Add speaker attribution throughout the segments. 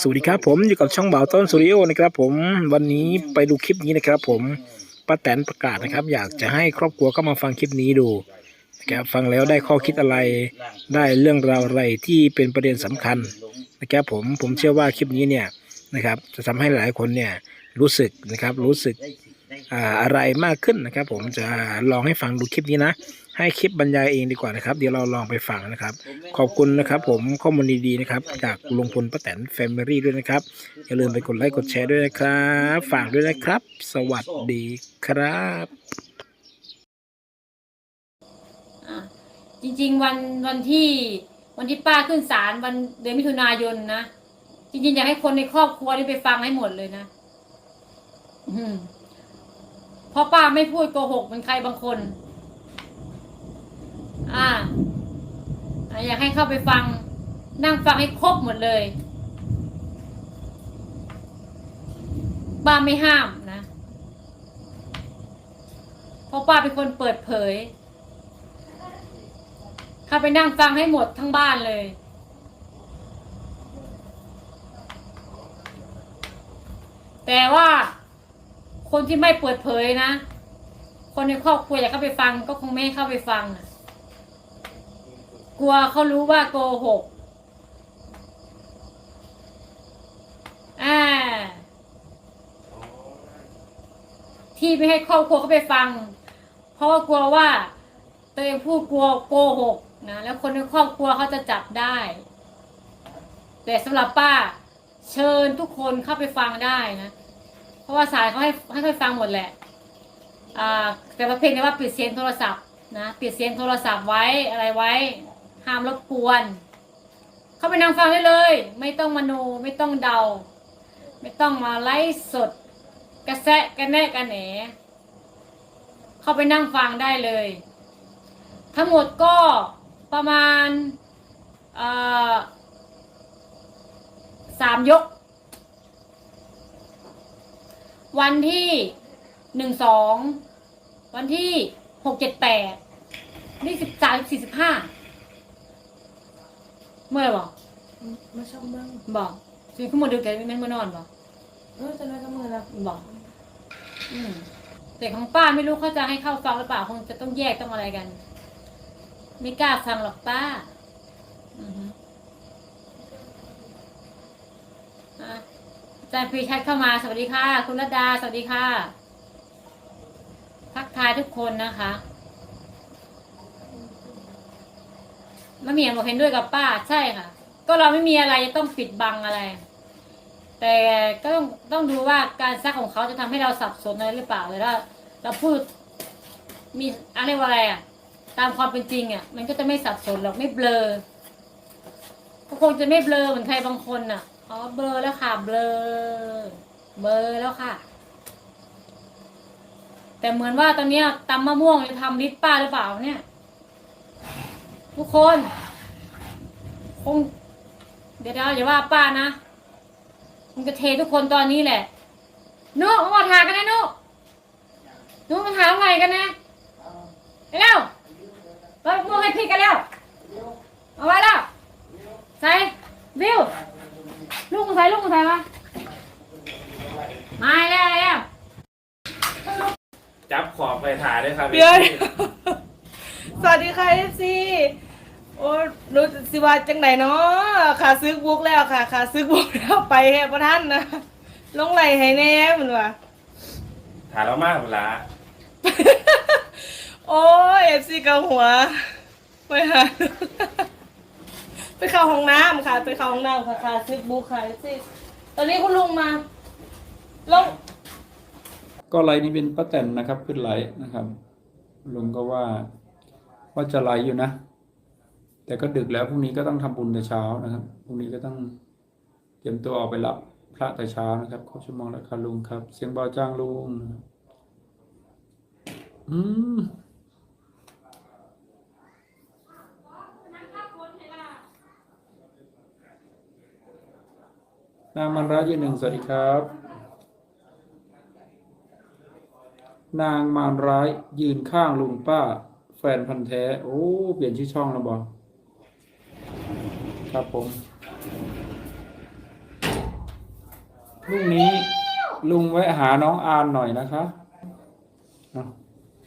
Speaker 1: สวัสดีครับผมอยู่กับช่องเบาต้นสตูดิโอนะครับผมวันนี้ไปดูคลิปนี้นะครับ ผมป้าแตนประกาศนะครับ อยากจะให้ครอบครัวเข้ามาฟังคลิปนี้ดูนะครับฟังแล้วได้ข้อคิดอะไร ได้เรื่องราวอะไรที่เป็นประเด็นสำคัญนะครับผมผมเชื่อว่าคลิปนี้เนี่ยนะครับ จะทำให้หลายคนเนี่ยรู้สึกนะครับ รู้สึก อะไรมากขึ้นนะครับ ผมจะลองให้ฟังดูคลิปนี้นะ ให้คลิปบรรยายเองดีกว่านะครับ เดี๋ยวเราลองไปฟังนะครับ ขอบคุณนะครับ ผมข้อมูลดีๆนะครับ จากลุงพลป้าแตนแฟมิลี่ด้วยนะครับ อย่าลืมไปกดไลค์กดแชร์ด้วยนะครับ ฝากด้วยนะครับ สวัสดีครับ
Speaker 2: อะจริงๆวันวันที่วันที่ป้าขึ้นศาลวันเดือนมิถุนายนนะ จริงๆอยากให้คนในครอบครัวนี่ไปฟังให้หมดเลยนะ อืม เพราะป้าไม่พูดโกหกเหมือนใครบางคน อ่าอะอยากให้เข้าไปฟัง นั่งฟังให้ครบหมดเลย ป้าไม่ห้ามนะเพราะป้าเป็นคนเปิดเผย เข้าไปนั่งฟังให้หมดทั้งบ้านเลยแต่ว่า คนที่ไม่เปิดเผยนะ คนในครอบครัวอยากเข้าไปฟังก็คงไม่เข้าไปฟังนะกลัวเขารู้ว่าโกหกอ่าที่ไม่ให้ครอบครัวเขาไปฟัง เพราะว่ากลัวว่า ตัวเองพูดกลัวโกหกนะแล้วคนในครอบครัวเขาจะจับได้ แต่สำหรับป้าเชิญทุกคนเข้าไปฟังได้นะ ราะว่าสายเขาให้ให้ค่อยฟังหมดแหละอ่าแต่ประเภทนี้ว่าปิดเสียงโทรศัพท์นะปิดเสียงโทรศัพท์ไว้อะไรไว้ ห้ามรบกวน เข้าไปนั่งฟังได้เลย ไม่ต้องมโนไม่ต้องเดา ไม่ต้องมาไลฟ์สด กระแซะกระแนะกระแหนเข้าไปนั่งฟังได้เลย ทั้งหมดก็ประมาณสามยก วันที่หนึ่งสองวันที่หกเจ็ดแปดนี่สิบสามสี่สิบห้าเมื่อไหร่บอก
Speaker 3: มาชมเบิ้ง
Speaker 2: บอกชีวิตขึ้นมาดูแต่ไม่แม่นเมื่อนอนบอก
Speaker 3: เออจะได้ก็มือละ
Speaker 2: บอกอืมแต่ของป้าไม่รู้เขาจะให้เข้าฟังหรือเปล่าคงจะต้องแยกต้องอะไรกัน ไม่กล้าฟังหรอกป้า อือฮึอะ อาจารย์ปรีชัดเข้ามาสวัสดีค่ะ คุณรัดาสวัสดีค่ะทักทายทุกคนนะคะมะเหมียนบอกเห็นด้วยกับป้าใช่ค่ะ ก็เราไม่มีอะไรจะต้องปิดบังอะไร แต่ก็ต้องต้องดูว่าการซักของเขาจะทำให้เราสับสนอะไรหรือเปล่าเลยถ้าเราพูดมีอะไรว่าอะไรอะ ตามความเป็นจริงอะ มันก็จะไม่สับสนหรอกไม่เบลอก็คงจะไม่เบลอเหมือนใครบางคนอะ อ๋อเบลอแล้วค่ะเบลอเบลอแล้วค่ะ แต่เหมือนว่าตอนเนี้ยตำมะม่วงจะทำลิปป้าหรือเปล่าเนี่ย ทุกคนคงเดี๋ยวเราอย่าว่าป้านะมันจะเททุกคนตอนนี้แหละนุ๊กมาถ่ายกันนะนุกนุกมาถ่ายอะไรกันนะไปเร็วไปพวกให้พี่กันแล้วเอาไว้แล้วใส่วิวลูกมึงใส่ลูกมึงใส่มามาแล้วแล้ว
Speaker 4: จับขอบไปถ่ายด้วย ครับ
Speaker 3: เดี๋ยวสวัสดีค่ะเอฟซีโอ้รู้สิว่าจังไหนเนาะค่ะซื้อบุ๊กแล้วค่ะ ค่ะซื้อบุ๊กแล้วไปแค่ประท่านนะลงไหลให้แน่เหมือนว่า
Speaker 4: ถ่ายแล้วมากเวลา
Speaker 3: โอ้ยเอฟซีเกาหัว ไปหาไปเข้าห้องน้ำค่ะ ไปเข้าห้องน้ำค่ะค่ะซื้อบุ๊กค่ะเอฟซีตอนนี้คุณลุงมาลง
Speaker 5: ก็ไลน์นี้เป็นป้าแตนนะครับขึ้นไลน์นะครับ ลุงก็ว่าว่าจะไลน์อยู่นะ แต่ก็ดึกแล้วพรุ่งนี้ก็ต้องทำบุญแต่เช้านะครับพรุ่งนี้ก็ต้องเตรียมตัวออกไปรับพระแต่เช้านะครับขอชั่วโมงแล้วค่ะลุงครับ เสียงเบาจ้างลุงอืมนางมันรัตยืนหนึ่งสวัสดีครับ นางมารร้ายยืนข้างลุงป้า แฟนพันธ์แท้ โอ้ เปลี่ยนชื่อช่องแล้วบอครับผมพรุ่งนี้ลุงไว้หาน้องอานหน่อยนะคะเอา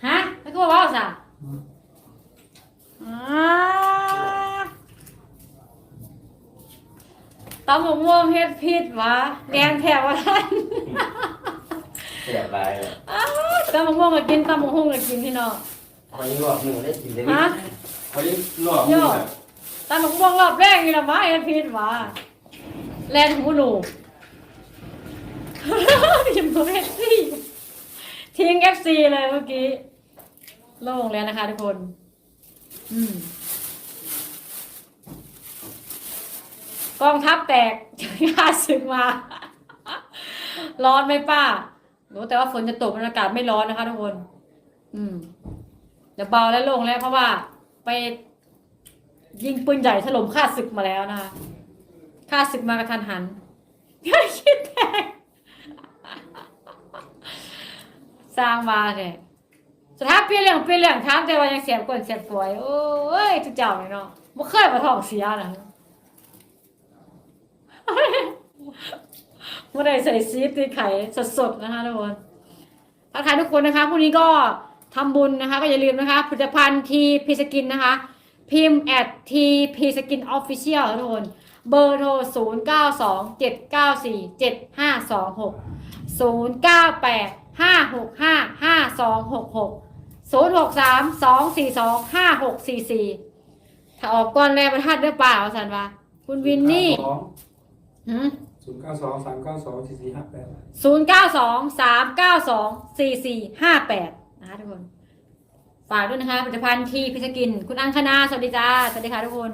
Speaker 2: ฮะแล้วก็บอกว่าสะอ่าตำหมกม่วงเฮ็ดผิดวะแดงแถบว่าท่าน
Speaker 4: เสียบลายเลย
Speaker 2: อ้าว ตำหมกม่วงก็กินตำหมกหุ่งก็กินพี่น้อง
Speaker 4: คอยรอบหนึ่งได้กินได้
Speaker 2: ฮะ
Speaker 5: เขาจะหลอก
Speaker 2: โย่ตำหมกม่วงรอบแรกนี่ละวะเฮ็ดผิดวะแลนหูหนูทีมของเอฟซีทิ้งเอฟซีเลยเมื่อกี้โล่งแล้วนะคะทุกคน อืมกองทัพแตกข้าศึกมา ร้อนไหมป้า รู้แต่ว่าฝนจะตกอากาศไม่ร้อนนะคะทุกคน อืมเดี๋ยวเบาแล้วลงแล้วเพราะว่าไปยิงปืนใหญ่ถล่มข้าศึกมาแล้วนะคะข้าศึกมากระทันหันคิดแตกสร้างมาเนี่ยสุดท้ายเปลี่ยนเรื่องเปลี่ยนเรื่องถามแต่ว่ายังเสียบกวนเสียบสวย โอ้ยทุกเจ้าเลยเนาะบ่เคยมาท้องเสียนะ เมื่อใดใส่ซีฟตีไข่สดๆนะคะทุกคนทักทายทุกคนนะคะพรุ่งนี้ก็ทำบุญนะคะ ก็อย่าลืมนะคะ ผลิตภัณฑ์ทีพีสกินนะคะ พิมพ์แอดทีพีสกินออฟฟิเชียลทุกคนเบอร์โทร 0 9 2 7 9 4 7 5 2 6 0 9 8 5 6 5 5 2 6 6 0 6 3 2 4 2 5 6 4 4 ถ้าออกก่อนแรงประทัดหรือเปล่าสันวะคุณวินนี่
Speaker 5: ศูนย์เก้าสองสามเก้าสองสี่สี่ห้าแปด
Speaker 2: ศูนย์เก้าสองสามเก้าสองสี่สี่ห้าแปดนะคะทุกคน ฝากด้วยนะคะผลิตภัณฑ์ทีพิสกิน คุณอังคณาสวัสดีจ้า สวัสดีค่ะทุกคน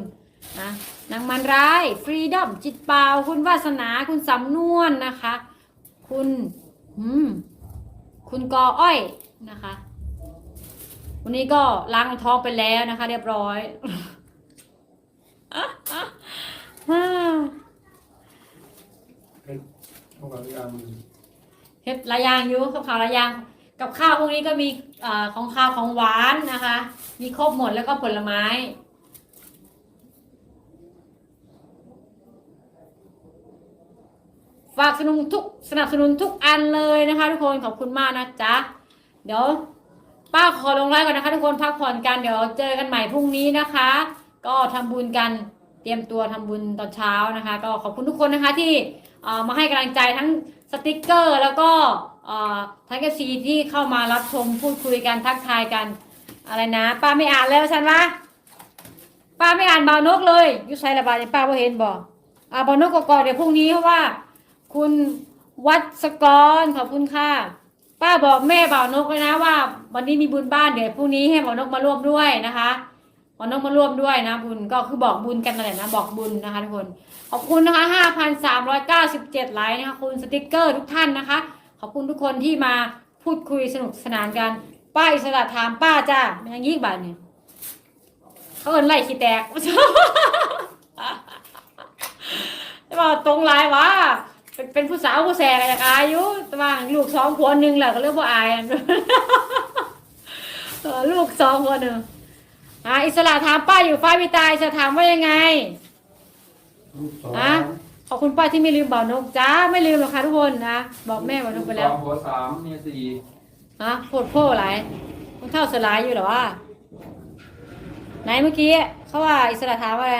Speaker 2: นะนางมันร้ายฟรีดอมจิตเปล่าคุณวาสนาคุณสำนวนนะคะ คุณอืมคุณกออ้อยนะคะ วันนี้ก็ล้างท้องไปแล้วนะคะ เรียบร้อย
Speaker 5: เข้ากับยาง
Speaker 2: เฮ็ดหลายอย่างอยู่กับข้าวหลายอย่างกับข้าวพวกนี้ก็มีอของข้าวของหวานนะคะ มีครบหมดแล้วก็ผลไม้ฝากสนุนทุกสนับสนุนทุกอันเลยนะคะ ทุกคนขอบคุณมากนะจ๊ะเดี๋ยวป้าขอลงไลน์ก่อนนะคะ ทุกคนพักผ่อนกันเดี๋ยวเจอกันใหม่พรุ่งนี้นะคะ ก็ทำบุญกันเตรียมตัวทำบุญตอนเช้านะคะ ก็ขอบคุณทุกคนนะคะที่ มาให้กำลังใจทั้งสติกเกอร์ แล้วก็เออทั้งเอฟซีที่เข้ามารับชมพูดคุยกันทักทายกัน อะไรนะ ป้าไม่อ่านแล้วฉันวะป้าไม่อ่านบาวนกเลยยุใส่ระบาดเนี่ยป้าบ่เห็นบอกอ่าบาวนกก่อนเดี๋ยวพรุ่งนี้เพราะว่า คุณวัดสกรขอบคุณค่ะป้าบอกแม่บ่าวนกเลยนะว่า วันนี้มีบุญบ้านเดี๋ยวพรุ่งนี้ให้บ่าวนกมาร่วมด้วยนะคะ วนกมาร่วมด้วยนะบุญก็คือบอกบุญกันนั่นแหละนะบอกบุญนะคะทุกคนขอบคุณนะคะห้าพันสามร้อยเก้าสิบเจ็ดไลค์นะคะคุณสติกเกอร์ทุกท่านนะคะ ขอบคุณทุกคนที่มาพูดคุยสนุกสนานกัน ป้าอิสระถามป้าจ้าเป็นอย่างนี้บาทเนี่ยเขาเอินไล่ขี้แตกจะบอกตรงไลน์วะเป็นเป็นผู้สาวผู้แสกอยากอายอยู่แต่ว่าลูกสองผัวหนึ่งแหละก็เรียกว่าอายเออลูกสองผัวหนึ่ง อ่าอิสระถามป้าอยู่ฝ้ายไม่ตายจะถามว่ายังไง
Speaker 5: ลูกสอง
Speaker 2: อะขอบคุณป้าที่ไม่ลืมบ่าวนกจ้าไม่ลืมหรอกค่ะทุกคนนะบอกแม่บ่าวนกไปแล้ว
Speaker 5: สองหัวสามเนี่ยสี่
Speaker 2: ฮะโพดโพ่หลายมันเท่าสลายอยู่เหรอวะไหนเมื่อกี้เขาว่าอิสระถามว่าอะไร